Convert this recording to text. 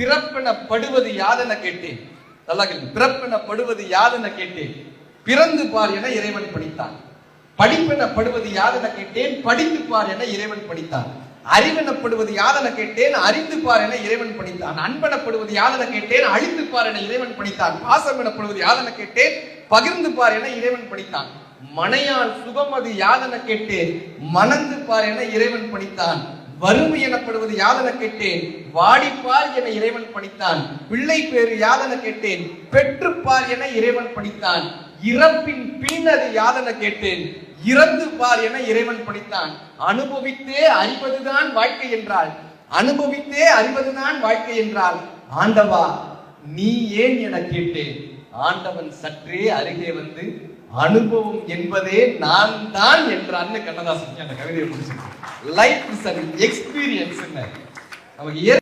பிறப்பெனப்படுவது யாதென கேட்டேன்? நல்லா கேள்வி பிறப்பெனப்படுவது யாதென கேட்டேன்? பிறந்து பார் என இறைவன் படித்தான் படிப்பெனப்படுவது யாதென கேட்டேன்? படித்து பார் என இறைவன் படித்தான் அறிவெனப்படுவது யாதென கேட்டேன்? அறிந்து பார் என இறைவன் படித்தான் அன்பெனப்படுவது யாதென கேட்டேன்? அழித்து பார் என இறைவன் படித்தான் பாசம் எனப்படுவது யாதென கேட்டேன்? பகிர்ந்து பார் என இறைவன் படித்தான் மனையால் சுகமது யாதென கேட்டேன்? மணந்து பார் என இறைவன் படித்தான் வறுமை எனப்படுவது யாதென கேட்டேன்? வாடிப்பார் என இறைவன் பணித்தான். பிள்ளை பேரு யாதென கேட்டேன்? பெற்றுப்பார் என இறைவன் பணித்தான். இறப்பின் பின் அது யாதென கேட்டேன்? இறந்து பார் என இறைவன் பணித்தான். அனுபவித்தே அறிவதுதான் வாழ்க்கை என்றால் அனுபவித்தே அறிவதுதான் வாழ்க்கை என்றால் ஆண்டவா நீ ஏன் என கேட்டேன்? ஆண்டவன் சற்றே அருகே வந்து அனுபவம் என்பதே நான் தான் என்றான்னு கண்ணதாசன் அந்த கவிதையை முடிச்சு லைஃப் இஸ் அன் எக்ஸ்பீரியன்ஸ் நமக்கு